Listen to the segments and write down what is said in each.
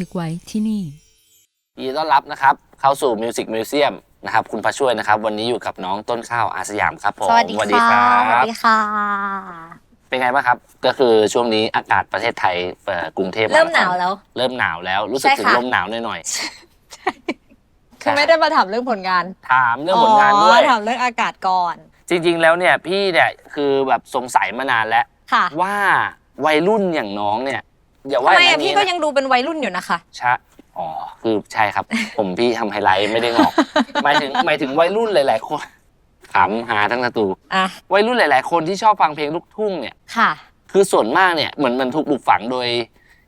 ยุคสมัยบันทึกไว้ที่นี่ยินดีต้อนรับนะครับ เข้าสู่มิวสิกมิวเซียมนะครับ คุณพระช่วยนะครับ วันนี้อยู่กับน้องต้นข้าวอาสยามครับผมสวัสดีค่ะคสวัรับสดีค่ะ เป็นไงบ้างครับ ก็คือช่วงนี้อากาศประเทศไทยเอ่อกรุงเทพเริ่มหนาวแล้ว เริ่มหนาวแล้วรู้สึกใช่ถึงค่ะ ลมหนาวหน่อยคือไม่ได้มาถามเรื่องผลงานๆถามเรื่องผลงานด้วย ถามเรื่องอากาศก่อน จริง ๆ แล้วเนี่ยพี่เนี่ยคือแบบสงสัยมานานแล้ว ค่ะ ว่าวัยรุ่นอย่างน้องเนี่ย อย่าทำว่าอไมย่างอะนั้นพี่นี้ก็นะยังดูเป็นวัยรุ่นอยู่นะคะชะอ๋อคือใช่ครับ ผมพี่ทำไฮไลท์ไม่ได้งอก หมายถึงหมายถึงวัยรุ่นหลาย ๆ คนขำหาทั้งประตูอะ วัยรุ่นหลาย ๆ คนที่ชอบฟังเพลงลูกทุ่งเนี่ย ค่ะ คือส่วนมากเนี่ยเหมือนมันถูกปลูกฝังโดย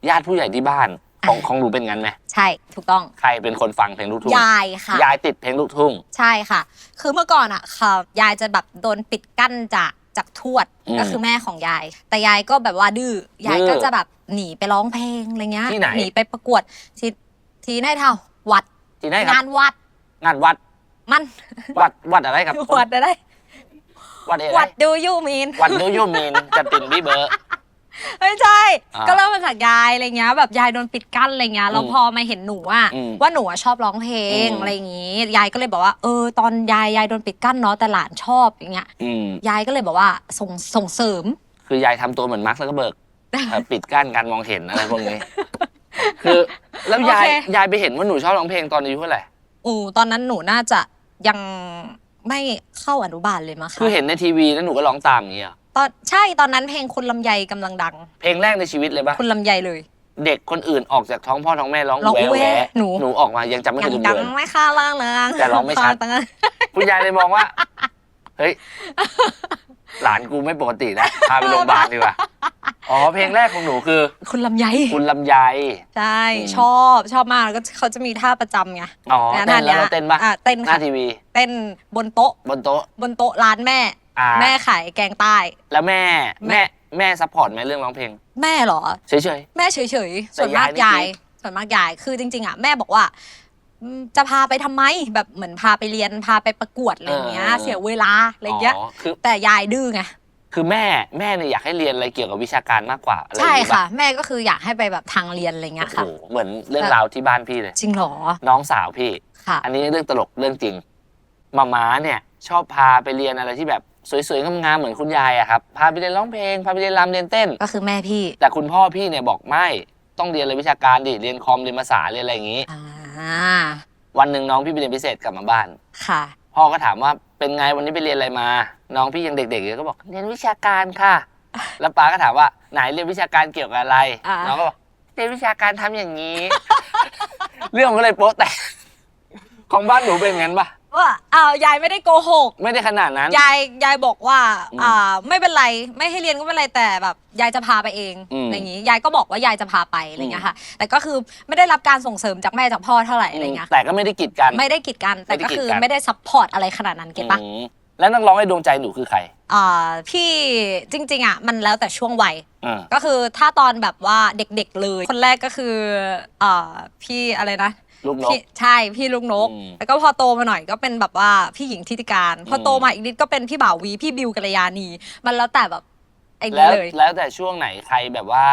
ญาติผู้ใหญ่ที่บ้านของของหนูเป็นงั้นไหมใช่ ถูกต้อง ใครเป็นคนฟังเพลงลูกทุ่งยายค่ะ ยายติดเพลงลูกทุ่ง ใช่ค่ะ คือเมื่อก่อนอะค่ะยายจะแบบโดนปิดกั้นจาก จากทวดอืมก็คือแม่ของยาย แต่ยายก็แบบว่าดื้อยายดื้อก็จะแบบหนีไปร้องเพลงอะไรเงี้ยที่ไหนหนีไปประกวดที่ที่ไหนเท่าวัดที่ไหนครังาบนวัดงานวัดมันวัดวัดอะไรครับวัดอะไรวัดอะไรวัดดูยูมีน วัดนิวยอร์กมีนจะเป็นพี่เบิร์ด ไม่ใช่ อ่าก็เริ่มมาจากยายอะไรเงี้ยแบบยายโดนปิดกั้นอะไรเงี้ยแล้วอืมพอมาเห็นหนูอะอืมว่าหนูอะชอบร้องเพลงอืม อะไรอย่างงี้ยายก็เลยบอกว่าเออตอนยายยายโดนปิดกั้นเนาะแต่หลานชอบอย่างเงี้ยอืม ยายก็เลยบอกว่าส่งส่งเสริม คือยายทำตัวเหมือนมาร์คแล้วก็เบิร์กเอ่อปิดกั้นการมองเห็นอะไรพวกนี้ คือแล้วยายโอเค ยายไปเห็นว่าหนูชอบร้องเพลงตอนอายุเท่าไหร่อูตอนนั้นหนูน่าจะยังไม่เข้าอนุบาลเลยมั้งคือคะเห็นในทีวีแล้วหนูก็ร้องตามอย่างเงี้ยเหรอ ตอนใช่ตอนนั้นเพลงคุณลำไยกำลังดัง เพลงแรกในชีวิตเลยปะคุณลำไยเลย เด็กคนอื่นออกจากท้องพ่อท้องแม่ร้องร้องแหวะแหวะแหวะหนู หนูออกมายังจำไม่เคยัยงลืมดังเลย ไม่ค่าล่างเรืองแต่ร้องไม่ชัดตั้งแต่คุณยายเลยมองว่า เฮ้ย หลานกูไม่ปกตินะ พาไปโรงพยาบาลดีกว่า อ๋อ เพลงแรกของหนูคือ คุณลำไยคุณลำไย ใช่อืม ชอบชอบมากแล้วก็เขาจะมีท่าประจำไงอ๋อยเต้นแล้วเราเต้นปะอะเต้นหน้าค่ะทีวี เต้นบนโต๊ะบนโต๊ะ บนโต๊ะร้านแม่ อ่า แม่ขายแกงใต้ แล้วแม่แม่ แม่แม่ซัพพอร์ตไหมเรื่องร้องเพลงแม่เหรอ เฉย แม่เฉยๆ ส่วนมากแต่ยายยายนี่คิด ส่วนมากยาย คือจริง ๆ อะ แม่บอกว่าอืมจะพาไปทำไม แบบเหมือนพาไปเรียน พาไปประกวดอะไรอย่างเงี้ย เสียเวลาอะไรอย่างเงี้ยอ๋อคือแต่ยายดื้อไง คือแม่แม่เนี่ยอยากให้เรียนอะไรเกี่ยวกับวิชาการมากกว่าอะไรอใช่ย่างงี้ปค่ะ แม่ก็คืออยากให้ไปแบบทางเรียนอะไรเงี้ยโอ้ค่ะ โหเหมือนเรื่องราวที่บ้านพี่เลย จริงเหรอ น้องสาวพี่ ค่ะ อันนี้เรื่องตลกเรื่องจริงมาม้าเนี่ย ชอบพาไปเรียนอะไรที่แบบ สวยๆงามๆเหมือนคุณยายอะครับพาไปเรียนร้องเพลงพาไปเรียนรำเรียนเต้น ก็คือแม่พี่แต่คุณพ่อพี่เนี่ยบอกไม่ต้องเรียนอะไรวิชาการดิเรียนคอมเรียนภาษาเรียนอะไรอย่างนี้ อ่าวันหนึ่งน้องพี่ไปเรียนพิเศษกลับมาบ้าน ค่ะ พ่อก็ถามว่าเป็นไงวันนี้ไปเรียนอะไรมา น้องพี่ยังเด็กๆอยู่ก็บอกเรียนวิชาการค่ะ แล้วป้าก็ถามว่าไหนเรียนวิชาการเกี่ยวกับอะไรอ่า น้องก็บอกเรียนวิชาการทำอย่างนี้ เรื่องมันก็เลยโป๊ะแตกของบ้านหนูเป็นงั้นปะ ว่าอ้าวยายไม่ได้โกหก ไม่ได้ขนาดนั้น ยายยายบอกว่าอืมอ่าไม่เป็นไรไม่ให้เรียนก็ไม่เป็นไรแต่แบบยายจะพาไปเองอืมอะไรอย่างนี้ยายก็บอกว่ายายจะพาไปอะไรอย่างเงี้ยค่ะ แต่ก็คือไม่ได้รับการส่งเสริมจากแม่จากพ่อเท่าไหร่อะไรอย่างเงี้ยแต่ก็ไม่ได้กีดกัน ไม่ได้กีดกันแต่ก็คือไม่ได้ซัพพอร์ตอะไรขนาดนั้นเก็ตปะอืมแล้วนักร้องในดวงใจหนูคือใครอ่าพี่จริง ๆอะมันแล้วแต่ช่วงวัย อ่าก็คือถ้าตอนแบบว่าเด็กๆเลย คนแรกก็คืออ่าพี่อะไรนะ ลูกนก พี่ใช่พี่ลูกนก อืม แล้วก็พอโตมาหน่อยก็เป็นแบบว่าพี่หญิงทิติการ พออมโตมาอีกนิดก็เป็นพี่บ่าววีพี่บิวกัลยาณี มันแล้วแต่แบบไอ้แล้นี่วเลย แล้วแต่ช่วงไหนใครแบบว่า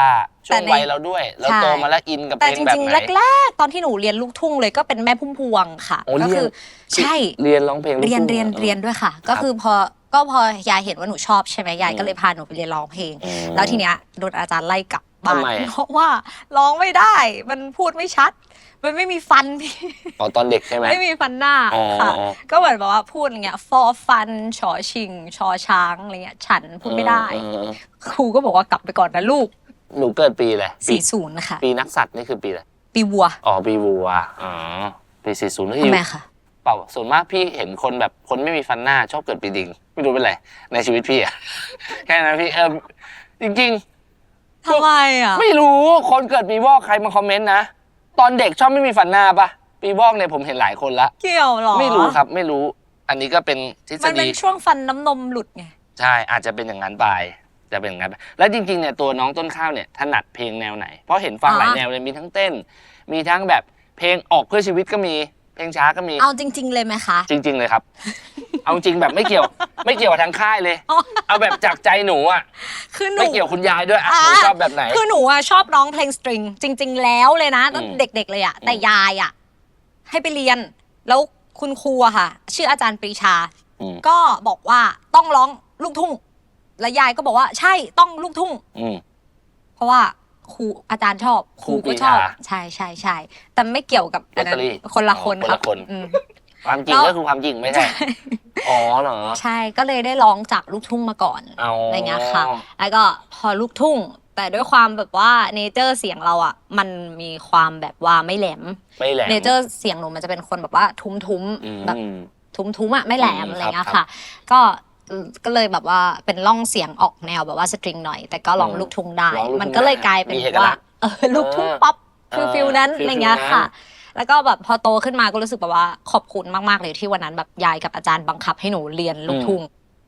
ช่วงแต่ในวัยเราด้วย เราใช่ โตมาแล้วอินกับเพแต่ลงจแบบริงไหน ๆแรกๆตอนที่หนูเรียนลูกทุ่งเลยก็เป็นแม่พุ่มพวงค่ะ โอ้ก็เรียน คือใช่ เรียนร้องเพลงลูกเรียนทุ่งเรียนหอ เรียนด้วยค่ะ ก็คือพอก็พอยายเห็นว่าหนูชอบใช่ไหมยายอืมก็เลยพาหนูไปเรียนร้องเพลง อืม แล้วทีเนี้ยโดนอาจารย์ไล่กลับ บ้านทำไมอะ เพราะว่าร้องไม่ได้ มันพูดไม่ชัด มันไม่มีฟันพี่ อ๋อตอนเด็กใช่ไหม ไม่มีฟันหน้าอ๋อค่ะ อ๋อก็เหมือนแบบว่าพูดอย่างเงี้ยฟอฟันชอชิง ชอช้างอะไรเงี้ยฉันพูดไม่ได้ เออเออครูก็บอกว่ากลับไปก่อนนะลูก หนูเกิดปีอะไรปีสี่ศูนย์นะคะปีนักสัตว์นี่คือปีอะไร ปีวัวอ๋อปีวัวอ๋อปีสี่ศูนย์ทำไมคะเปล่าส่วนมากพี่เห็นคนแบบคนไม่มีฟันหน้าชอบเกิดปีดิง ไม่รู้เป็นไรในชีวิตพี่อะ แค่นั้นพี่เออจริง ทำไมอะๆไม่รู้คนเกิดปีวอกใครมาคอมเมนต์นะ ตอนเด็กชอบไม่มีฟันหน้าปะปีวอกเนี่ยผมเห็นหลายคนละ เกี่ยวเหรอ ไม่รู้ครับไม่รู้ อันนี้ก็เป็นทฤษมันเป็ฎีนช่วงฟันน้ำนมหลุดไง ใช่อาจจะเป็นอย่างนั้นไปจะเป็นอย่างนั้นไปแล้วจริงๆเนี่ยตัวน้องต้นข้าวเนี่ยถนัดเพลงแนวไหน เพราะเห็นฟังหลายอ๋อแนวเลยมีทั้งเต้น มีทั้งแบบเพลงออกเพื่อชีวิตก็มี เพลงช้าก็มี เอาจริง ๆ เลยไหมคะ จริง ๆ เลยครับ เอาจริงแบบไม่เกี่ยว ไม่เกี่ยวกับทางค่ายเลยอ๋อเอาแบบจากใจหนูอะคือหนู ไม่เกี่ยวคุณยายด้วยอะอ่าหนูชอบแบบไหน คือหนูอะชอบร้องเพลงสตริง จริง ๆ แล้วเลยนะตั้งอืมเด็ก ๆ เลยอะอืมแต่ยายอะให้ไปเรียน แล้วคุณครูอะค่ะ ชื่ออาจารย์ปรีชา อืม ก็บอกว่าต้องร้องลูกทุ่ง แล้วยายก็บอกว่าใช่ต้องลูกทุ่ง อืม เพราะว่าครูอาจารย์ชอบครูก็ชอบปรีชาใช่ใช่ใช่แต่ไม่เกี่ยวกับอันนั้ลอตเตอรี่นคนละคนอ๋อครับคนละคนอืม ความจริงแล้วก็คือความจริงไม่ใช่ อ๋อเหรอ ใช่ก็เลยได้ร้องจากลูกทุ่งมาก่อนเอาอะไรเงี้ยค่ะ แล้วก็พอลูกทุ่ง แต่ด้วยความแบบว่าเนเจอร์เสียงเราอะ มันมีความแบบว่าไม่แหลมไม่แหลมเนเจอร์เสียงหนูมันจะเป็นคนแบบว่าทุ้มทุ้มๆอืมแบบทุ้มทุ้มๆอะไม่แหลมอืมอะไรเงี้ยครับค่ะ ก็ก็เลยแบบว่าเป็นร่องเสียงออกแนวแบบว่าสตริงหน่อย แต่ก็ร้องอืมลูกทุ่งได้ร้องลูกทุ่งมันก็เลยกลายเป็นมีเอกว่าลักษณ์เออลูกทุ่งเออป๊อปเอฟิลอฟิลนั้นฟิลอะไรเงี้ยนั้นค่ะ แล้วก็แบบพอโตขึ้นมาก็รู้สึกแบบว่าขอบคุณมากๆเลยที่วันนั้นแบบยายกับอาจารย์บังคับให้หนูเรียนลูกทุ่ง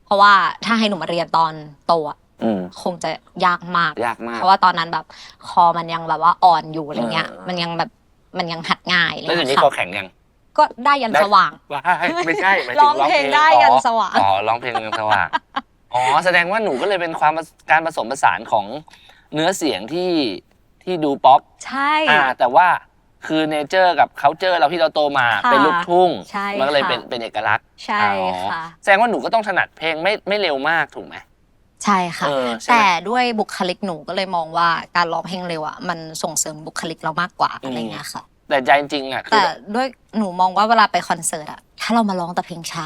เพราะว่าถ้าให้หนูมาเรียนตอนโตอะอืมคงจะยากมากยากมาก เพราะว่าตอนนั้นแบบคอมันยังแบบว่าอ่อนอยู่อะไรเงี้ยเออมันยังแบบมันยังหัดง่ายอะไรแล้วเดี๋ยวเงี้นี้ยคอค่ะแข็งยังก็ได้ยันได้สว่างว้ายไม่ใช่หมายถึร้องเพลงได้ยันสว่างอ๋อร้องเพลงยันสว่างอ๋อแสดงว่าหนูก็เลยเป็นความการผสมผสานของเนื้อเสียงที่ที่ดูป๊อปใช่อ่าแต่ว่า คือเนเจอร์กับเคาเจอร์เราที่เราโตมาค่ะเป็นลูกทุ่ง ใช่มันก็เลยค่ะ เป็นเป็นเอกลักษณ์ใช่อ๋อค่ะ แสดงว่าหนูก็ต้องถนัดเพลงไม่ไม่เร็วมากถูกไหมใช่ค่ะ เออใช่ไหมแต่ด้วยบุคลิกหนูก็เลยมองว่าการร้องเพลงเร็วอะมันส่งเสริมบุคลิกเรามากกว่าอืม อะไรเงี้ยค่ะ แต่ใจจริงๆอะคืแต่อด้วยหนูมองว่าเวลาไปคอนเสิร์ตอะถ้าเรามาร้องแต่เพลงช้า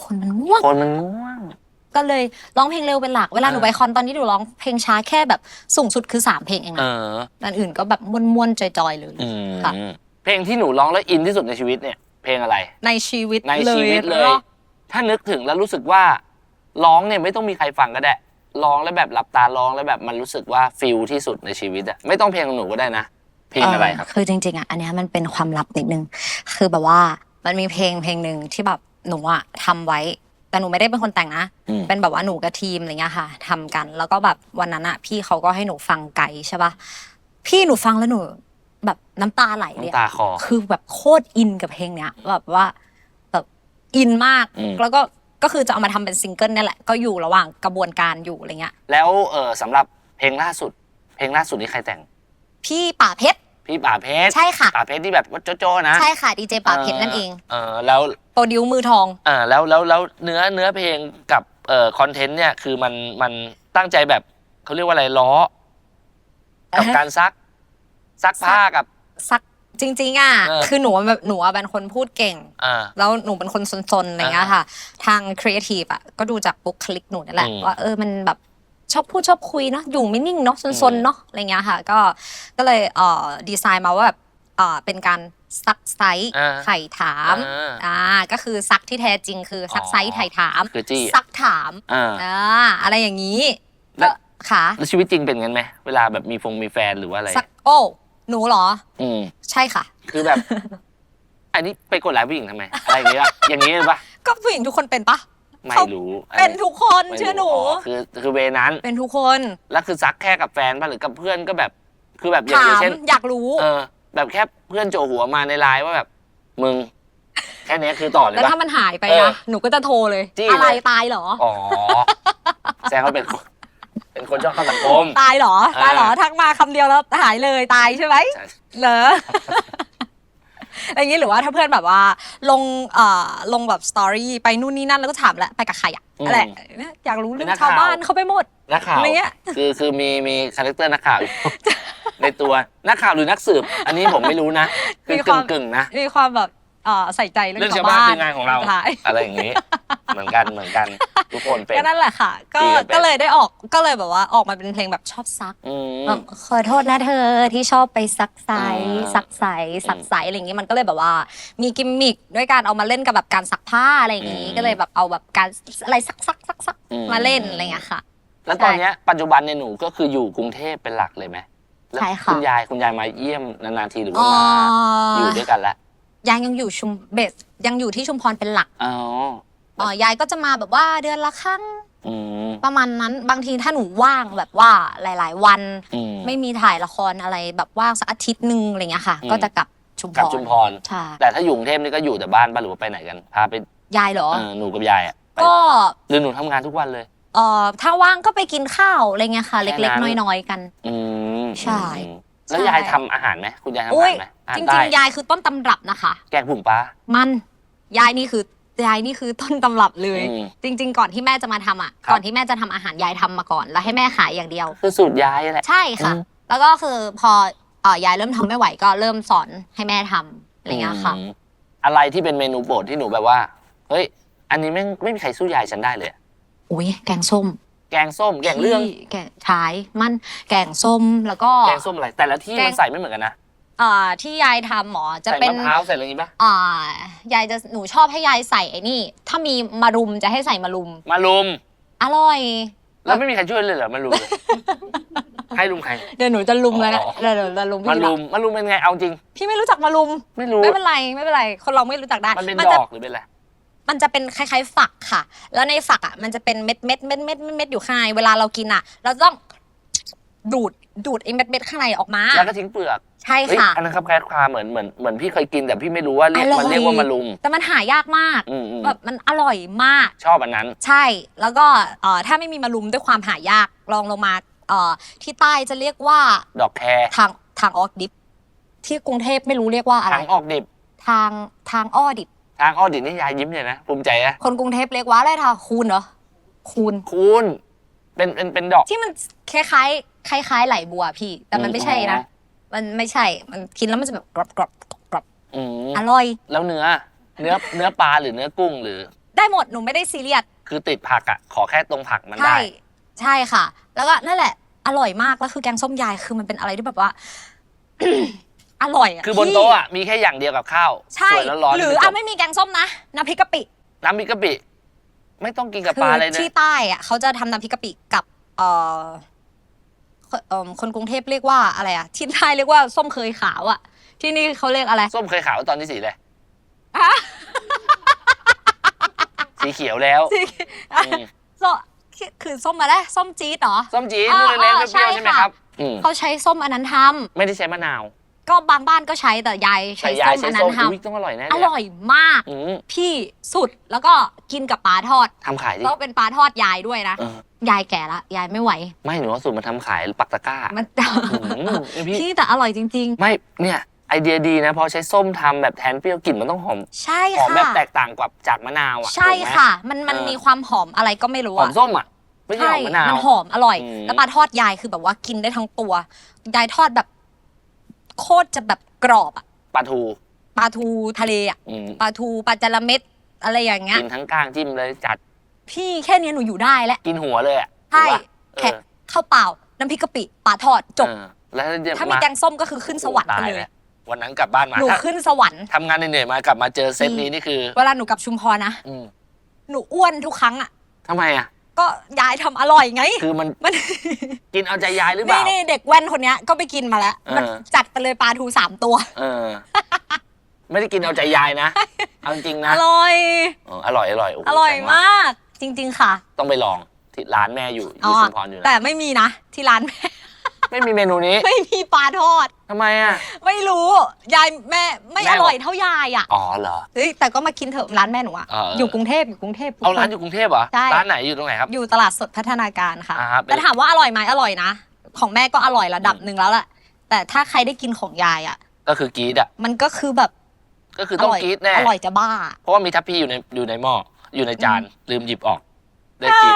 คนมันง่วงคนมันง่วง ก็เลยร้องเพลงเร็วเป็นหลัก เวลาหนูเออไปคอนตอนนี้หนูร้องเพลงช้าแค่แบบสูงสุดคือสามเพลงเองเอนะออันอื่นก็แบบม้วนๆจอยๆเลย อืมค่ะ เพลงที่หนูร้องแล้วอินที่สุดในชีวิตเนี่ย เพลงอะไร ในชีวิตในชีวิตเลยหรอถ้านึกถึงแล้วรู้สึกว่าร้องเนี่ยไม่ต้องมีใครฟังก็ได้ ร้องแล้วแบบหลับตาร้องแล้วแบบมันรู้สึกว่าฟิลที่สุดในชีวิตอะไม่ต้องเพลงของหนูก็ได้นะ เพลงอะไรครับ เคือจริงๆอะอันเนี้ยมันเป็นความลับนิดนึง คือแบบว่ามันมีเพลงเพลงหนึ่งที่แบบหนูอะทำไว้ แต่หนูไม่ได้เป็นคนแต่งนะ อืม เป็นแบบว่าหนูกับทีมอะไรเงี้ยค่ะทำกัน แล้วก็แบบวันนั้นอะพี่เขาก็ให้หนูฟังไกด์ใช่ปะพี่หนูฟังแล้วหนู แบบน้ำตาไหลเลยน้ำตาคอ คือแบบโคตรอินกับเพลงเนี้ยแบบว่าแบบอินมาก อืม แล้วก็ก็คือจะเอามาทำเป็นซิงเกิลเนี่ยแหละ ก็อยู่ระหว่างกระบวนการอยู่อะไรเงี้ย แล้วเออสำหรับเพลงล่าสุด เพลงล่าสุดนี้ใครแต่ง พี่ป่าเพชรพี่ป่าเพชรใช่ค่ะ ป่าเพชรที่แบบว่าโจ๊ะๆนะใช่ค่ะดีเจป่าเพชรนั่นเอง เออแล้วโป รดิวมือทองเออแล้วแล้วแล้วเนื้อเนื้อเพลงกับเอ่อคอนเทนต์เนี่ยคือมันมันตั้งใจแบบเขาเรียกว่าอะไรล้อ กับอ่าฮะการซัก ซักผ้ากับสักจริง ๆ อะ เออ คือหนูอะแบบหนูอะเป็นคนพูดเก่ง อ่า แล้วหนูเป็นคนซนๆอะไรเงี้ยค่ะ ทางครีเอทีฟอะก็ดูจากบุคลิกหนูนี่แหละ อืมว่าเออมันแบบชอบพูดชอบคุยเนาะอยู่ไม่นิ่งเนาะซนๆเนาะอะไรเงี้ยค่ะ ก็ก็เลยเอ่อดีไซน์มาว่าแบบเอ่อเป็นการ ซักไซส์อ่าไถ่ถามอ่าอ่าก็คือซักที่แท้จริงคือซักไซส์ไถ่ถาม คือจี้ ซักถามอ่า อ่าอะไรอย่างนี้แล้ก็วค่ะแล้วชีวิตจริงเป็นงั้นไหมเวลาแบบมีฟงมีแฟนหรือว่าอะไรซักโอ้หนูเหรอ อืมใช่ค่ะ คือแบบ อันนี้ไปกดไลค์ผู้หญิงทำไมอะไรอย่างเงี้ยอย่างนี้เลยปะก็ผู้หญิงทุกคนเป็นปะ ไม่เขา รู้อัเป็นทุกคนไม่รู้เชื่อหนู คือคือเวนั้น เป็นทุกคนแล้วคือซักแค่กับแฟนป่ะหรือกับเพื่อนก็แบบ คือแบบอย่างถามเช่น อยากรู้ เออ แบบแค่เพื่อนโจหัวมาในไลน์ว่าแบบ มึง แค่เนี้ยคือต่อเลยแล้วปะ ถ้ามันหายไปเออนะหนูก็จะโทรเลย จี้อะไรเลยตายเหรอ อ๋อแสดงว่าเป็นคนเป็นคนชอบเข้าสังคม ตายเหรอเออตายเหรอทักมาคำเดียวแล้วหายเลยตายใช่ไหมใช่ เหรอ อะไรอย่างนี้หรือว่าถ้าเพื่อนแบบว่า ลงเอ่อลงแบบสตอรี่ไปนู่นนี่นั่นแล้วก็ถามแหละไปกับใครอะอะไรเนี่ยอยากรู้เรื่องชาวบ้านเขาไปหมดนักข่าวอะไรเงี้ย คือคือมีมีคาแรคเตอร์นักข่าวอยู่ ในตัวนักข่าวหรือนักสืบ อันนี้ผมไม่รู้นะ คือมีคกึ่วางม กึ่งๆนะ มีความแบบเอ่อใส่ใจเรื่เรื่อองงชาชาววบ้านบ้านคืองานของเรา ใช่อะไรอย่างนี้ เหมือนกันเหมือนกันทุกคนเป็น ก็นั่นแหละค่ะ ก็ดีกันเป็นก็เลยได้ออกก็เลยแบบว่าออกมาเป็นเพลงแบบชอบซักอืม แบบขอโทษนะเธอที่ชอบไปซักไซอ่า ซักไซซักไซอะไรอย่างงี้มันก็เลยแบบว่า มีกิมมิคด้วยการเอามาเล่นกับแบบการซักผ้าอะไรอย่างงี้อืมก็เลยแบบเอาแบบการอะไรซักซักซักซักอืมมาเล่นอะไรอย่างเงี้ยค่ะ แล้วตอนเนี้ยปัจจุบันเนี่ยหนูก็คืออยู่กรุงเทพเป็นหลักเลยไหม แล้วใช่ค่ะ คุณยายคุณยายมาเยี่ยมนานๆทีหรืออ๋ว่าอมาอยู่ด้วยกันแล้วยายยังอยู่ชุมเบสยังอยู่ที่ชุมพรเป็นหลักอ๋ออ๋อยายก็จะมาแบบว่าเดือนละครั้งอืมประมาณนั้น บางทีถ้าหนูว่างแบบว่าหลาย ๆ วัน อืม ไม่มีถ่ายละครอะไรแบบว่างสักอาทิตย์หนึ่งอะไรเงี้ยค่ะ อืม ก็จะกลับชุมพกลับรชุมพร ใช่แต่ถ้าอยู่กรุงเทพนี่ก็อยู่แต่บ้านป่ะหรือว่าไปไหนกันพาไปยายเหรอ เออหนูกับยายอะไปก็หรือหนูทำงานทุกวันเลย เอ่อถ้าว่างก็ไปกินข้าวอะไรเงี้ยค่ะ แค่เล็กนั้นๆน้อยๆกัน อืม ใช่ อืมแล้วใช่ ยายทำอาหารไหมคุณยายทำอาอุ้หายรไหมอาหาจรริใต้งๆยายคือต้นตำรับนะคะ แกงผุ่งปลามันยายนี่คือยายนี่คือต้นตำรับเลย อืม จริง ๆ ก่อนที่แม่จะมาทำอะ ครับ ก่อนที่แม่จะทำอาหารยายทำมาก่อน แล้วให้แม่ขายอย่างเดียว คือสูตรยายแหละ ใช่ค่ะ อืม แล้วก็คือพอเอ่อยายเริ่มทำไม่ไหวก็เริ่มสอนให้แม่ทำอะไรเงี้ยค่ะ อืมอะไรที่เป็นเมนูโปรดที่หนูแบบว่า เฮ้ย อันนี้ไม่งไม่มีใครสู้ยายฉันได้เลยอะอุ้ยแกงส้ม แกงส้ม แกงเรื่องที่แกงชายมันแกงส้มแล้วก็ แกงส้มอะไรแต่ละที่แกง มันใส่ไม่เหมือนกันนะเอ่อที่ยายทำหมอจะใส่เป็นมะพร้าวใส่อะไรอย่างงี้ปะอ่ายายจะหนูชอบให้ยายใส่ไอ้นี่ ถ้ามีมารุมจะให้ใส่มารุม มาลุมอร่อย แล้วไม่มีใครช่วยเลยเหรอมาลุม ให้ลุมใคร เดี๋ยวหนูจะลุมแล้วนะอ๋อ เดี๋ยวเดี๋ยวจะลุมมาพี่ลุละมมาลุมเป็นไงเอาจริง พี่ไม่รู้จักมารุม ไม่รู้ ไม่เป็นไรไม่เป็นไร คนเราไม่รู้จักได้มันเป็นมัดจะอกหรือเป็นอะไร มันจะเป็นคล้ายๆฝักค่ะ แล้วในฝักอะมันจะเป็นเม็ดเม็ดเม็ดเม็ดเม็ดอยู่ข้างในเวลาเรากินอะ เราต้องดูดดูดไอ้เม็ดเม็ดข้างในออกมา แล้วก็ทิ้งเปลือกใช่เฮ้ยค่ะ อันนั้นครับคล้ายคลาเหมือนเหมือนเหมือนพี่เคยกินแต่พี่ไม่รู้ว่าเรียกอร่อย มันเรียกว่ามาลุมแต่มันหายากมากอืมอืมแบบมันอร่อยมาก ชอบอันนั้น ใช่ แล้วก็เอ่อถ้าไม่มีมารุมด้วยความหายากลองลงมาเอ่อที่ใต้จะเรียกว่าดอกแครทางทางออกดิบที่กรุงเทพไม่รู้เรียกว่าอะไรทางออกดิบ ทางทางอ้อดิบ ทางออกดิบนี่ยายยิ้มเลยนะภูมิใจนะคนกรุงเทพเรียกว่าอะไรทาคูนเหรอคูนคุณเป็นเป็นเป็นดอก ที่มันคล้ายๆคล้ายๆไหลบัวพี่ แต่มันไม่ใช่นะ มันไม่ใช่มันกินแล้วมันจะแบบกรอบกรอบกรอบอืมอร่อย แล้วเนื้อ เนื้อเนื้อปลาหรือเนื้อกุ้งหรือ ได้หมดหนูไม่ได้ซีเรียสคือติดผักอะ ขอแค่ตรงผักมันใช่ได้ ใช่ค่ะ แล้วก็นั่นแหละ อร่อยมากแล้วคือแกงส้มยายคือมันเป็นอะไรที่แบบว่า อร่อยอะคือบนพี่โต๊ะอะมีแค่อย่างเดียวกับข้าวใช่สวยแล้วร้อนหรือจอะบไม่มีแกงส้มนะน้ำพริกกะปิน้ำพริกกะปิ ไม่ต้องกินกับคืปลาเลยนะที่ใต้อะเขาจะทำน้ำพริกกะปิกับเอ่อคนเอิ่มคนกรุงเทพเรียกว่าอะไรอะที่ใต้เรียกว่าส้มเคยขาวอะที่นี่เขาเรียกอะไรส้มเคยขาวตอนนี้สีอะไรอะสีเขียวแล้วที่อืมส้มคือส้มอะไรส้มจี๊ดเหรอ ส้มจีดอ่าลูกเล็กๆอ่าเปรี้ยวๆใช่ใช่ไหมค่ะครับอืมเขาใช้ส้มอันนั้นทำ ไม่ได้ใช้มะนาว ก็บางบ้านก็ใช้แต่ยายใช้แต่ยาส้ยมใช้อันนั้ส้นมทอุ้ยต้องอร่อยแน่ำเลอยร่อยมาก อืมพี่สุดแล้วก็กินกับปลาทอดทำขายดิแล้วเป็นปลาทอดยายด้วยนะ เออยายแก่ละยายไม่ไหว ไม่หนูว่าสูตรมันทำขายปักตะกร้ามันอืมไอ้พี่พี่แต่อร่อยจริง ไม่เนี่ยไอเดียดีนะเพอใช้ส้มทำแบบแทนเปรี้ยวกลิ่นมันต้องหอมๆ ใช่หอมแบบค่ะ แตกต่างกว่าจากมะนาวอะใช่ถูกไหม ค่ะ มันมันเออ มีความหอมอะไรก็ไม่รู้หออะมส้มอะ ไม่ใช่หอมมะนาว มันหอมอร่อย อืม แล้วปลาทอดยายคือแบบว่ากินได้ทั้งตัวยายทอดแบบ โคตรจะแบบกรอบอะปลาทูปลาทูทะเลอะอืมปลาทูปลาจาระเม็ดอะไรอย่างเงี้ย กินทั้งก้างจิ้มเลยจัดพี่แค่เนี้ยหนูอยู่ได้แล้ว กินหัวเลยอะใช่ ถูกปะแค่เออข้าวเปล่า น้ำพริกกะปิปลาทอดจบ เออแล้วจะถ้ามีแกงส้มก็คือขึ้นสวรรค์ตาไปยเลยแล้ววันนั้นกลับบ้านมาหนูถ้าขึ้นสวรรค์ ทำงานเหนื่อยๆมากลับมาเจอเซตนี้นี่คือเวลาหนูกลับชุมพรนะ อืมหนูอ้วนทุกครั้งอะทำไมอะ ก็ยายทำอร่อยไง คือมันมัน กินเอาใจยายหรือเปนี่ล่า นี่เด็กแว่นคนเนี้ยก็ไปกินมาแล้วเออมันจัดไปเลยปลาทูสามตัว เออ ไม่ได้กินเอาใจยายนะ เอาจริงๆอนะร่อย เอออร่อยอร่อยโโหอร่อยแสดงว่มาก จริง ๆ ค่ะต้องไปลองที่ร้านแม่อยู่อยู่ชุมพรอยู่นะแต่ไม่มีนะที่ร้านแม่ ไม่มีเมนูนี้ไม่มีปลาทอด ทำไมอะ ไม่รู้ ยายแม่ไม่แม่อบอกร่อยเท่ายายอะอ๋อเหรอ เฮ้ยแต่ก็มากินเถอะร้านแม่หนูอะเอออ ยู่กรุงเทพอยู่กรุงเทพ เอาร้านอยู่กรุงเทพเหรอใช่ ร้านไหนอยู่ตรงไหนครับ อยู่ตลาดสดพัฒนาการค่ะ อ่าครับแต่ถามว่าอร่อยไหมอร่อยนะ ของแม่ก็อร่อยระดับหนึ่งแล้วแหละแต่ถ้าใครได้กินของยายอะ ก็คือกรีดอะ มันก็คือแบบก็คือต้องร่ยกรีดแน่ อร่อยจะบ้า เพราะว่ามีทัพพีอยู่ในอยู่ในหม้ออยู่ในจานลืมหยิบออกได้กรีด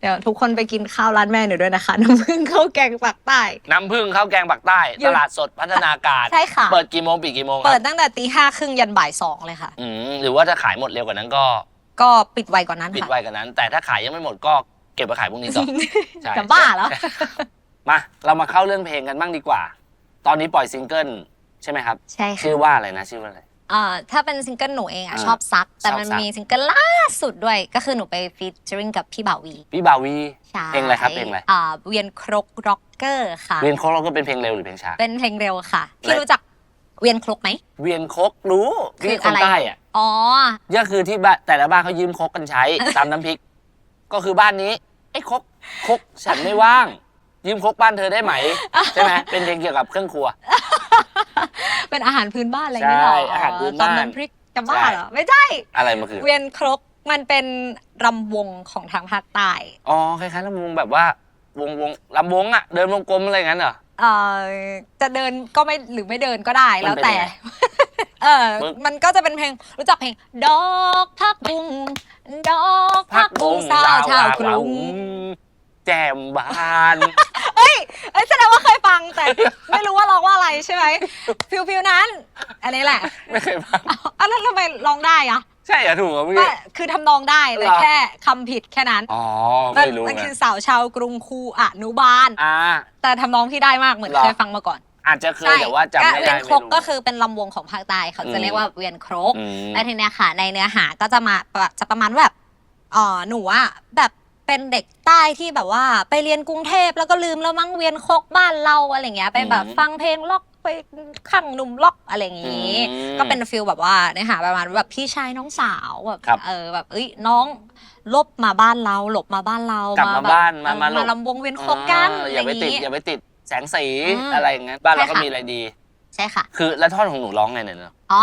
เดี๋ยวทุกคนไปกินข้าวร้านแม่หนูด้วยนะคะ น้ำผึ้งข้าวแกงปักใต้ น้ำผึ้งข้าวแกงปักใต้ อยู่ ตลาดสดพัฒนาการ ใช่ค่ะ เปิดกี่โมงปิดกี่โมงคเปิรัดบตั้งแต่ตีห้าครึ่งยันบ่ายสองเลยค่ะ อืมหรือว่าถ้าขายหมดเร็วกว่านั้นก็ก็ปิดไวกว่านั้นปิดค่ะไว้กว่านั้น แต่ถ้าขายยังไม่หมดก็เก็บไปขายพรุ่งนี้ต่อใช่จะบ้าเหรอมาเรามาเข้าเรื่องเพลงกันบ้างดีกว่า ตอนนี้ปล่อยซิงเกิลใช่ไหมครับ ใช่ค่ะ ชื่อว่าอะไรนะชื่อว่าอะไร เอ่อถ้าเป็นซิงเกิลหนูเองอะอ่าชอบซัก แต่มันชอบซัก มีซิงเกิลล่าสุดด้วย ก็คือหนูไปฟีเจอริงกับพี่บ่าววีพี่บาวี ใช่เพลงอะไรครับเพลงอะไร อ่าเวียนครกร็อกเกอร์ค่ะ เวียนโคกเราก็เป็นเพลงเร็วหรือเพลงช้า เป็นเพลงเร็วค่ะ พี่และ รู้จักเวียนครกไหม เวียนโคกรู้พี่คือคนอะไร ใต้อะอ๋อ ก็คือที่บ้านแต่ละบ้านเขายืมโคกกันใช้ ตามน้ำพริก ก็คือบ้านนี้ไอ้โคกโคกฉันไม่ว่าง ยืมโคกบ้านเธอได้ไหม ใช่ไหมเป็นเพลงเกี่ยวกับเครื่องครัว เป็นอาหารพื้นบ้านอะไรอย่างเงี้ยเหรอใช่อาหารพื้นบ้านตำน้ำพริกจะบ้าเหรอไม่ใช่อะไรมันคือเวียนครกมันเป็นรำวงของทางภาคใต้อ๋อคล้ายๆลำวงแบบว่าวงวงลำวงอะเดินวงกลมอะไรอย่างนั้นเหรอเอ่อจะเดินก็ไม่หรือไม่เดินก็ได้มันแล้วเป็นแต่ยังไงเออมึงมันก็จะเป็นเพลงรู้จักเพลง ดอกพักบุงดอกพักบุงสาวชาวกรุง แจ่มบานเอ้ยแสดงว่าเคยฟังแต่ ไม่รู้ว่าร้องว่าอะไรใช่ไหมฟิวฟิวนั้น อันนี้แหละไม่เคยฟังอ้าวแล้วทำไมร้องได้อะใช่เหรอถูกเหรอเมื่อก็กี้ คือทำนองได้แต่เหรอ แค่คำผิดแค่นั้นอ๋อมันไม่รู้มันนะคือสาวชาวกรุงครูอนุบาล อ่า แต่ทำนองพี่ได้มากเหมือนเหรอ เคยฟังมาก่อนอาจจะเคยแต่ว่าจำไม่เวีได้ยนไม่ครกรู้ ก็คือเป็นลำวงของภาคใต้เขาอืจะมเรียกว่าเวียนครกอืมและทีเนี้ยค่ะในเนื้อหาก็จะมาจะประมาณว่าแบบอ๋อหนูอะแบบ เป็นเด็กใต้ที่แบบว่า ไปเรียนกรุงเทพแล้วก็ลืมแล้วมั้งเวียนครกบ้านเราอะไรเงี้ยไปแบบฟังเพลงล็อกไปข้างหนุ่มล็อกอะไรอย่างงี้ อืมก็เป็นฟิลแบบว่าเนื้อหาประมาณแบบพี่ชายน้องสาวแบบครับเออแบบเอ้ยน้องลบมาบ้านเราหลบมาบ้านเรากลับมาแบบบ้านมาเออมาหลบ ลำวงเวียนครกกันอ่าอะอไรย่าไปอย่างติดงี้ อย่าไปติดแสงสีอืมอะไรอย่างเงี้ยบ้านเราใช่ก็ค่ะ มีอะไรดี ใช่ค่ะ คือแล้วท่อนของหนูร้องไงเนี่ยเนอะอ๋อ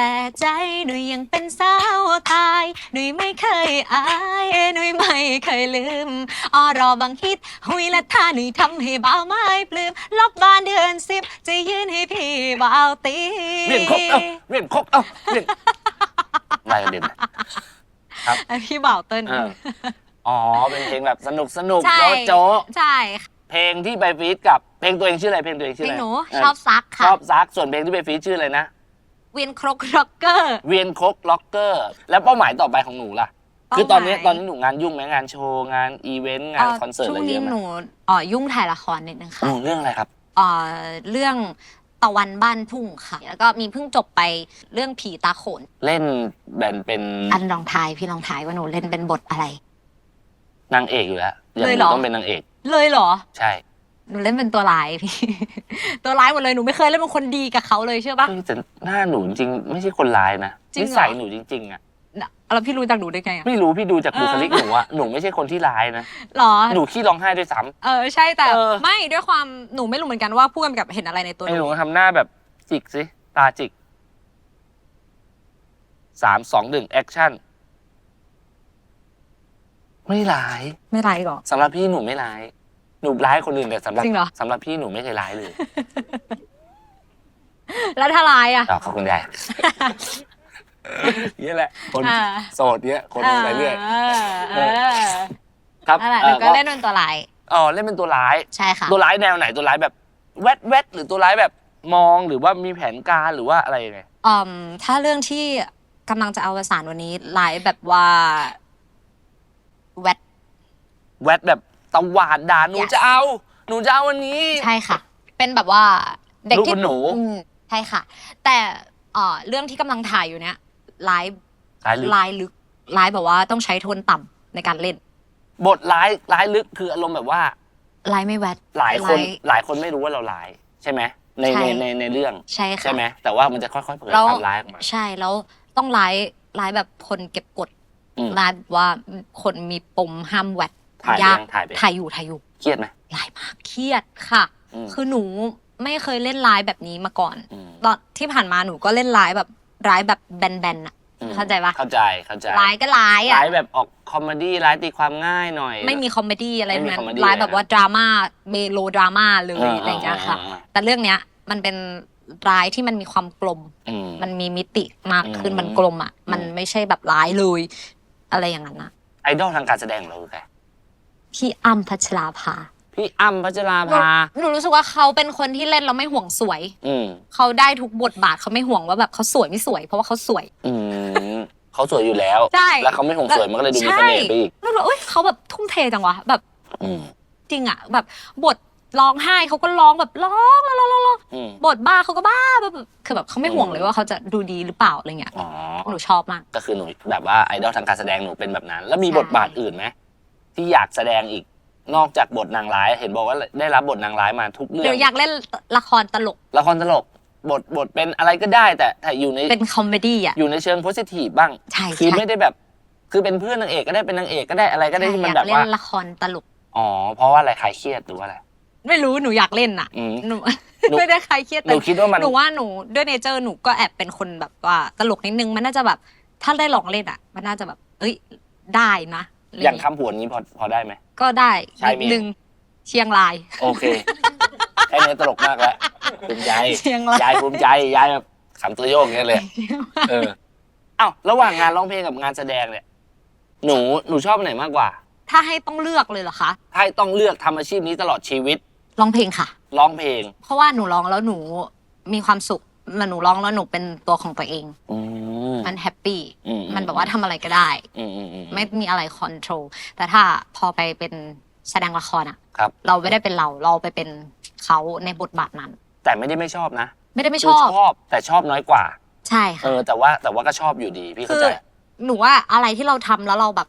แต่ใจหนูยังเป็นสาวตาย หนูไม่เคยอาย หนูไม่เคยลืมอ๋อรอบางฮิต หุยและท่าหนูทำให้บ่าวไม่ปลื้มลบบ้านเดือนสิบจะยืนให้พี่บ่าวตี เวียนครกเอ้าเวียนครกเอ้าเวียนอะไรกันเด่น ไอพี่บ่าวเติ้ลเออ อ๋อ เป็นเพลงแบบสนุกสนุกใช่โจ๊ะโจ๊ะใช่ค่ะเพลงที่ไปฟีดกับเพลงตัวเองชื่ออะไรเพลงตัวเองเพชื่อลอะงไรหนูเออชอบซักชค่ะอบซักส่วนเพลงที่ไปฟีดชื่ออะไรนะเวียนครกร็อกเกอร์ เวียนครกล็อกเกอร์ แล้วเป้าหมายต่อไปของหนูล่ะ เป้าหมาย คือตอนนี้ตอนนี้หนูงานยุ่งไหมงานโชว์งานอีเวนต์งานคอนเสิร์ตช่อะวไรงเยนี้อะไหมหนูอ๋อยุ่งถ่ายละครนิดนึงค่ะอืมเรื่องอะไรครับ เอ่อเรื่องตะวันบ้านทุ่งค่ะ แล้วก็มีเพิ่งจบไปเรื่องผีตาโขน เล่นแบบเป็นอันลองทายพี่ลองทายว่าหนูเล่นเป็นบทอะไร นางเอกอยู่แล้วอย่างเลยหเหรนูอ ต้องเป็นนางเอก เลยเหรอ ใช่ หนูเล่นเป็นตัวร้ายพี่ ตัวร้ายหมดเลยหนูไม่เคยเล่นเป็นคนดีกับเขาเลยเชื่อปะเฮ้ยแต่หน้าหนูจริงๆไม่ใช่คนร้ายนะจริงนิเหรอ สัยหนูจริงๆอะแล้วพี่รู้จักหนูได้ไงอะไม่รู้พี่ดูจากบุคลิกเออหนูอะหนูไม่ใช่คนที่ร้ายนะหรอ หนูขี้ร้องไห้ด้วยซ้ เออใช่แต่เออไม่ด้วยความหนูไม่รู้เหมือนกันว่าผู้กำกับเห็นอะไรในตัวำหไอ้หนูนูทำหน้าแบบจิกสิตาจิกสามสองหนึ่งแอคชั่นไม่ร้ายไม่ร้ายหรอสำหรับพี่หนูไม่ร้าย หนูร้ายคนอื่นแต่สำหรับจริงเหรอ สำหรับพี่หนูไม่เคยร้ายเลยแล้วถ้าร้ายอะอ้าวขอบคุณยายเยอะแหละ คนอ่า โสดเยอะคนไปเรื่อยเออเออครับนั่นแหละหนูก็เล่นเป็นตัวร้าย อ๋อเล่นเป็นตัวร้าย ใช่ค่ะ ตัวร้ายแนวไหนตัวร้ายแบบแวดแวดหรือตัวร้ายแบบมองหรือว่ามีแผนการหรือว่าอะไรยังไง อืมถ้าเรื่องที่กำลังจะเอาวสานวันนี้ร้ายแบบว่าแวดแวดแบบตะห วาดด่าหนู Yes จะเอา หนูจะเอาวันนี้ ใช่ค่ะ เป็นแบบว่าเด็กลูกที่คุณหนู อืมใช่ค่ะ แต่เอ่อเรื่องที่กำลังถ่ายอยู่เนี้ยร้ายร้ายลึกร้ายลึกร้ายแบบว่าต้องใช้โทนต่ำในการเล่นบทร้ายร้ายลึกคืออารมณ์แบบว่า ร้ายไม่แวด หลายคนร้หลายคนไม่รู้ว่าเราร้าย ใช่ไหมในใช่ ในในในเรื่อง ใช่ค่ะ ใช่ไหมแต่ว่ามันจะค่อยๆเผยแล้ว ความร้ายออกมา ใช่แล้วต้องร้ายร้ายแบบคนเก็บกดอืม ร้ายแบบว่าคนมีปมห้ามแวด ถ่ายไปยากยังถ่ายไปถ่ายอยู่ถ่ายอยู่เครียดไหมร้ายมากเครียดค่ะ อืมคือหนูไม่เคยเล่นร้ายแบบนี้มาก่อน มตอนที่ผ่านมาหนูก็เล่นร้ายแบบร้ายแบบแบนๆอะ อืมเข้าใจปะ เข้าใจเข้าใจร้ายก็ร้ายอะร้ายแบบออกคอมเมดี้ร้ายตีความง่ายหน่อย ไม่มีคอมเมดี้อะไรไม่มีทั้งนั้นคอมเมดี้ร้ายแบบว่าดราม่าเมโลดราม่าเลยอ่าอะไรอย่างเงี้ยค่ะอ่าอ่าแต่เรื่องเนี้ยมันเป็นร้ายที่มันมีความกลม อืม มันมีมิติมากขึ้นอืมมันกลมอะ มันอืม ไม่ใช่แบบร้ายเลย อะไรอย่างนั้นนะไอดอลทางการแสดงของเราคือใคร พี่อ้ำพัชราภา พี่อ้ำพัชราหนูภา หนูรู้สึกว่าเขาเป็นคนที่เล่นแล้วไม่ห่วงสวย อืมเขาได้ทุกบทบาทเขาไม่ห่วงว่าแบบเขาสวยไม่สวย เพราะว่าเขาสวย อืมเขาสวยอยู่แล้ว ใช่แล้วเขาไม่หงสวยมันก็เลยดูมีเสน่ห์ไปอีกแล้วเราเอ้ยเขาแบบทุ่มเทจังวะแบบอืมจริงอะแบบบทร้องไห้เขาก็ร้องแบบร้องร้องร้องร้องร้องอืมบทบ้าเขาก็บ้าแบบคือแบบเขาไม่ห่วงเลยว่าเขาจะดูดีหรือเปล่าอะไรเงี้ยอ๋อ หนูชอบมาก ก็คือหนูแบบว่าไอดอลทางการแสดงหนูเป็นแบบนั้น แล้วมีใช่ บทบาทอื่นไหม ที่อยากแสดงอีกนอกจากบทนางร้าย เห็นบอกว่าได้รับบทนางร้ายมาทุกเรื่เดี๋อยงวอยากเล่นละครตลก ละครตลกบทบทเป็นอะไรก็ได้ แต่แต่อยู่ในเป็นคอมเมดี้อะ อยู่ในเชิงโพสิทีฟบ้าง ใช่คือใช่ไม่ได้แบบ คือเป็นเพื่อนนางเอกก็ได้เป็นนางเอกก็ได้อะไรก็ได้ที่ใช่มันอยาแบกบเล่ว่านละครตลก อ๋อเพราะว่าอะไรคลายเครียดหรือว่าอะไรไม่รู้หนูอยากเล่นอะ อืม หนู หนู ไม่ได้ใครเครียดหนูแต่คิดว่ามัน หนูว่าหนูด้วยเนเจอร์หนูก็แอบเป็นคนแบบว่าตลกนิดนึงมันน่าจะแบบ ถ้าได้ลองเล่นอะ มันน่าจะแบบ เอ้ยได้นะะไร อย่างเคำผวนนี้พอพอได้ไหม ก็ได้ใช่นิดมี นึงเชียงราย โอเค แค่นี้ตลกมากแล้วภูมิใจเชียงราย ยายภูมิใจยายแบบขำตัวโยกอย่างเงี้ยเลย เออเอ้าระหว่างงานร้องเพลงกับงานแสดงเนี่ย หนูหนูชอบอันไหนมากกว่า ถ้าให้ต้องเลือกเลยเหรอคะถ้าต้องเลือกทำอาชีพนี้ตลอดชีวิตร้องเพลงค่ะ ร้องเพลง เพราะว่าหนูร้องแล้วหนูมีความสุข มันหนูร้องแล้วหนูเป็นตัวของตัวเอง อืม มันแฮปปี้อืม มันแบบว่าทำอะไรก็ได้ อืมอืมอืม ไม่มีอะไรคอนโทรลแต่ถ้าพอไปเป็นแสดงละครอะครับ เราไม่ได้เป็นเราเราไปเป็นเขาในบทบาทนั้น แต่ไม่ได้ไม่ชอบนะไม่ได้ไม่ชคืออบชอบแต่ชอบน้อยกว่า ใช่เอค่ะ อ แต่ว่าแต่ว่าก็ชอบอยู่ดี พี่คืเข้าอใจ หนูว่าอะไรที่เราทำแล้วเราแบบ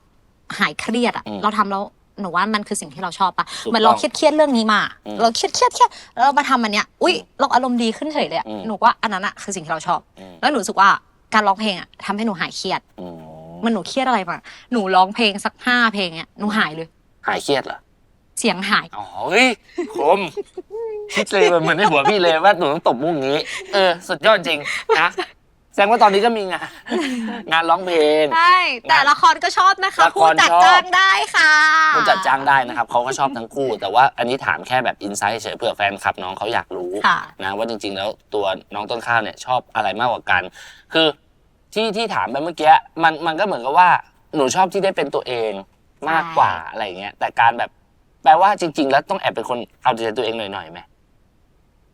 หายเครียดอะอืม เราทำแล้ว หนูว่ามันคือสิ่งที่เราชอบปะถูกเหมือนเราต้องเครียดเครียดๆเรื่องนี้มา อืมเราเครียดเครียดเครียดแล้วเรามาทำอันเนี้ยอุ้ยเราอารมณ์ดีขึ้นเฉยเลยอะอืม หนูว่าอันนั้นอะคือสิ่งที่เราชอบ อืมแล้วหนูรู้สึกว่าการร้องเพลงอะทำให้หนูหายเครียด อืมมันหนูเครียดอะไรมาหนูร้องเพลงสักห้าเพลงเนี่ยหนูหายเลย หายเครียดเหรอ เสียงหาย อ๋อเฮ้ยคม คิดเลยเหมือนในหัวพี่เลยว่าหนูต้องตบมุกอย่างนี้ เออ สุดยอดจริงนะ แสดงว่าตอนนี้ก็มีงาน งานร้องเพลง ใช่แต่ละครก็ชอบนะคะละคร ผู้จัดชอบจ้างได้ค่ะผู้จัดจ้างได้นะครับเขาก็ชอบทั้งคู่ แต่ว่าอันนี้ถามแค่แบบอินไซต์เฉยเผื่อแฟนคลับน้องเขาอยากรู้ค่ะ นะว่าจริงๆแล้วตัวน้องต้นข้าวเนี่ยชอบอะไรมากกว่ากัน คือที่ที่ถามไปเมื่อกี้มันมันก็เหมือนกับว่าหนูชอบที่ได้เป็นตัวเองมากกว่าอะไรอย่างเงี้ยแต่การแบบแปลว่าจริง ๆ แล้วต้องแอบเป็นคนเอาใจตัวเองหน่อยๆไหม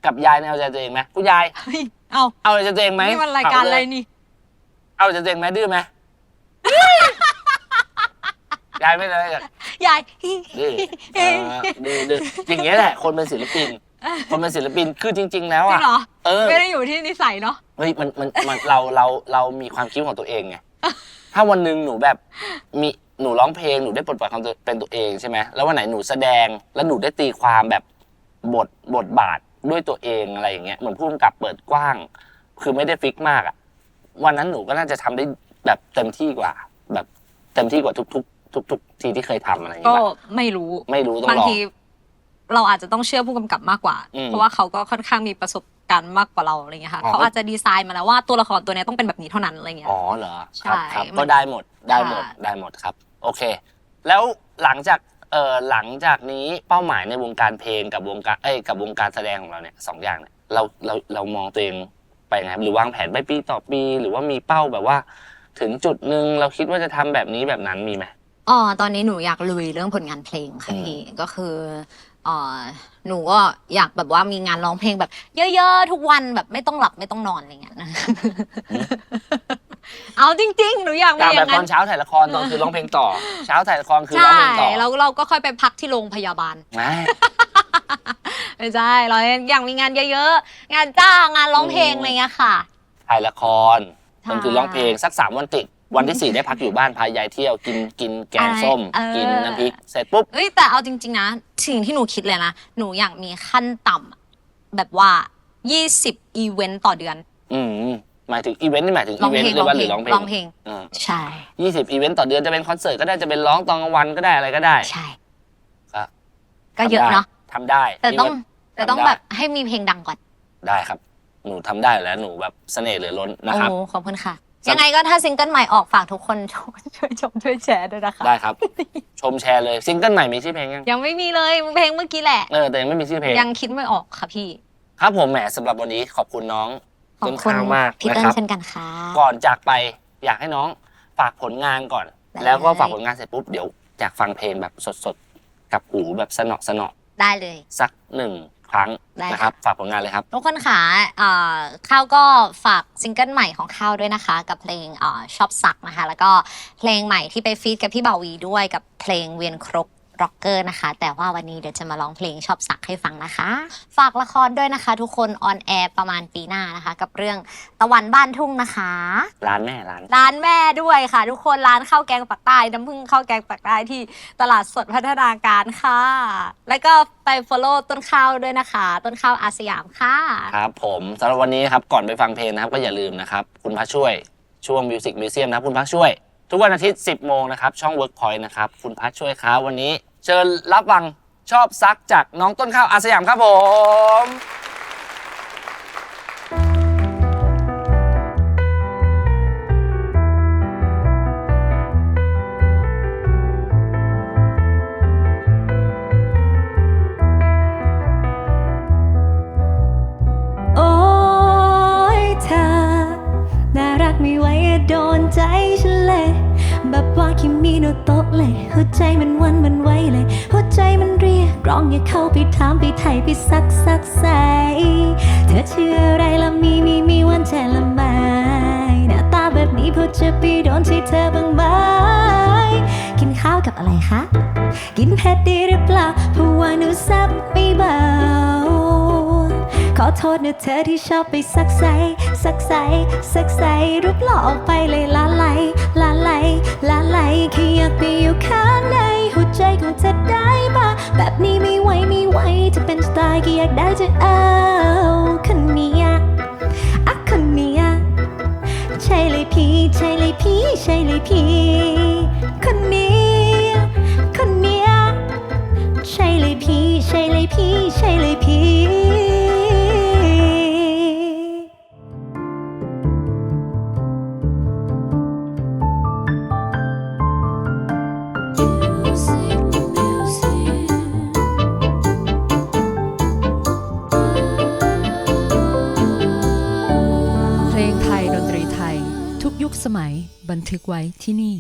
กับยายเนี่ยเอาใจตัวเองไหมคุณยาย เฮ้ย เอาเอาใจตัวเองไหมนี่มันรายการอะไรนี่ เอาใจตัวเองไหมดื้อไหมยายไม่เลยยายดื้อเออดื้อดื้ออย่างเงี้ยแหละ คนเป็นศิลปิน คนเป็นศิลปินคือจริง ๆ แล้วจริอะงเหรอเออไม่ได้อยู่ที่นิสัยเนาะเฮ้ยมันมันมันเราเราเรามีความคิดของตัวเองไงถ้าวันหนึ่งหนูแบบมีหนูร้องเพลงหนูได้ปลดปล่อยความตัวเป็นตัวเองใช่ไหมแล้ววันไหนหนูแสดงแล้วหนูได้ตีความแบบบทบทบาท ด้วยตัวเองอะไรอย่างเงี้ยเหมือนผู้กำกับเปิดกว้าง คือไม่ได้ฟิกมากอะวันนั้นหนูก็น่าจะทำได้แบบเต็มที่กว่า แบบเต็มที่กว่าทุก ๆ ทุก ๆ ทีที่เคยทำอะไรอย่างก็เงี้ยไม่รู้ไม่รู้ต้องบางลองทีเราอาจจะต้องเชื่อผู้กำกับมากกว่าอืมเพราะว่าเขาก็ค่อนข้างมีประสบการณ์มากกว่าเราอะไรเงี้ยค่ะอ๋อเขาอาจจะดีไซน์มาแล้วว่าตัวละครตัวเนี้ยต้องเป็นแบบนี้เท่านั้นอะไรเงี้ยอ๋อเหรอครับใช่ครับมันก็ได้หมดได้หมดค่ะได้หมดครับ โอเค แล้วหลังจาก เอ่อหลังจากนี้เป้าหมายในวงการเพลงกับวงการเอ้ยกับวงการแสดงของเราเนี่ยสองอย่างเนี่ยเราเราเรามองตัวเองไปไงครับหรือวางแผนไปปีต่อปีหรือว่ามีเป้าแบบว่า ถึงจุดหนึ่งเราคิดว่าจะทำแบบนี้แบบนั้นมีไหมอ๋อตอนนี้หนูอยากลุยเรื่องผลงานเพลงค่ะอืมพี่ก็คืออ๋อหนูก็อยากแบบว่ามีงานร้องเพลงแบบ เยอะๆทุกวันแบบไม่ต้องหลับไม่ต้องนอนอะไรเงี้ยนะ เอาจริง ๆ หนูอยากมีตามอแบบย่างตนั้อนนเช้าถ่ายละครตอนคือร้องเพลงต่อ เช้าถ่ายละครคือร้ใช่องเพลงต่อแล้วเราก็ค่อยไปพักที่โรงพยาบาลไม่ไม่ใช่เราอยากมีงานเยอะๆ งานจ้างงานร้องเพลงอะไรเงี้ยค่ะ ถ่ายละครใช่ตอนคือร้องเพลงสักสามวันติดวันที่สี่ได้พักอยู่บ้านพายายเที่ยวกินกินแกงส้มเออ กินน้ำพริกเสร็จปุ๊บ เอ้ยแต่เอาจริง ๆ นะสิ่งที่หนูคิดเลยนะ หนูอยากมีขั้นต่ำอะแบบว่า 20 อีเวนต์ต่อเดือน อืม หมายถึงอีเวนต์นี่หมายถึงร้อีองเวนเพลต์งหรือว่าหรือร้องเพลงร้องเพลงอ่าใช่ ยี่สิบอีเวนต์ต่อเดือนจะเป็นคอนเสิร์ตก็ได้จะเป็นร้องตอนกลางวันก็ได้อะไรก็ได้ใช่ก็ก็เยอะเนาะทำได้แต่ต้องนี่แต่ต้องทำได้ แบบให้มีเพลงดังก่อนว่าได้ครับ หนูทำได้อยู่แล้วหนูแบบเสน่ห์เหลือล้นนะโอ้ครับ โหขอบคุณค่ะสักยังไงก็ถ้าซิงเกิลใหม่ออกฝากทุกคนช่วยช่วยชมช่วยแชร์ด้วยนะคะ ได้ครับ ชมแชร์เลยซิงเกิลใหม่มีชื่อเพลงยังยังไม่มีเลยเพลงเมื่อกี้แหละ เออแต่ยังไม่มีชื่อเพลง ยังคิดไม่ออกค่ะพี่ ครับผมแหมสำหรับวันนี้ขอบคุณน้อง ขอบต้นคุณข้าวมากพี่นะเติ้คลรับ เช่นกันค่ะ ก่อนจากไปอยากให้น้องฝากผลงานก่อน ได้ แล้วก็ฝากผลงานเสร็จปุ๊บเดี๋ยวอยากฟังเพลงแบบสดๆ กับหูแบบสนอสนอได้เลย สักหนึ่งครั้งได้นะครับ ฝากผลงานเลยครับ ทุกคนค่ะเอ่อข้าวก็ฝากซิงเกิลใหม่ของข้าวด้วยนะคะ กับเพลงเอ่อชอบสักนะคะ แล้วก็เพลงใหม่ที่ไปฟีดกับพี่บ่าวีด้วยกับเพลงเวียนครก ร็อกเกอร์นะคะ แต่ว่าวันนี้เดี๋ยวจะมาร้องเพลงชอบสักให้ฟังนะคะ ฝากละครด้วยนะคะ ทุกคนออนแอร์ประมาณปีหน้านะคะ กับเรื่องตะวันบ้านทุ่งนะคะ ร้านแม่ร้าน ร้านแม่ด้วยค่ะ ทุกคนร้านข้าวแกงปักใต้น้ำผึ้งข้าวแกงปักใต้ที่ตลาดสดพัฒนาการค่ะ แล้วก็ไป follow ต้นข้าวด้วยนะคะ ต้นข้าวอาสยามค่ะครับผมสำหรับวันนี้นะครับก่อนไปฟังเพลงนะครับก็อย่าลืมนะครับคุณพระช่วยช่วง Music Museum นะครับคุณพระช่วย ทุกวันอาทิตย์ 10 โมงนะครับ ช่อง Workpoint นะครับ คุณพัชช่วยครับวันนี้ เชิญรับฟังชอบซักจากน้องต้นข้าวอาสยามครับผม ร้องอยากเข้าไปถามไปไถ่ไปซักซักใสเธอชื่ออะไรละมีมีมีวันใจละไหมหน้าตาแบบนี้พอจะไปโดนที่เธอบ้างไหมกินข้าวกับอะไรคะ กินเผ็ดดีหรือเปล่าเพราะว่าหนูแซับไม่เบา ขอโทษนะเธอที่ชอบไปซักไซซักไซซักไซรูปหล่อออกไปเลยละไหลละไหลละไหลแค่อยากไปอยู่ข้างในหัวใจของเธอได้ปะแบบนี้ไม่ไหวไม่ไหวจะเป็นสไตล์ก็อยากได้จะเอาคนเนี้ยอะคนเนี้ยใช่เลยพี่ใช่เลยพี่ใช่เลยพี่คนนี้คนเนี้ยใช่เลยพี่ใช่เลยพี่ใช่เลยพี่ ทึกไว้ที่นี่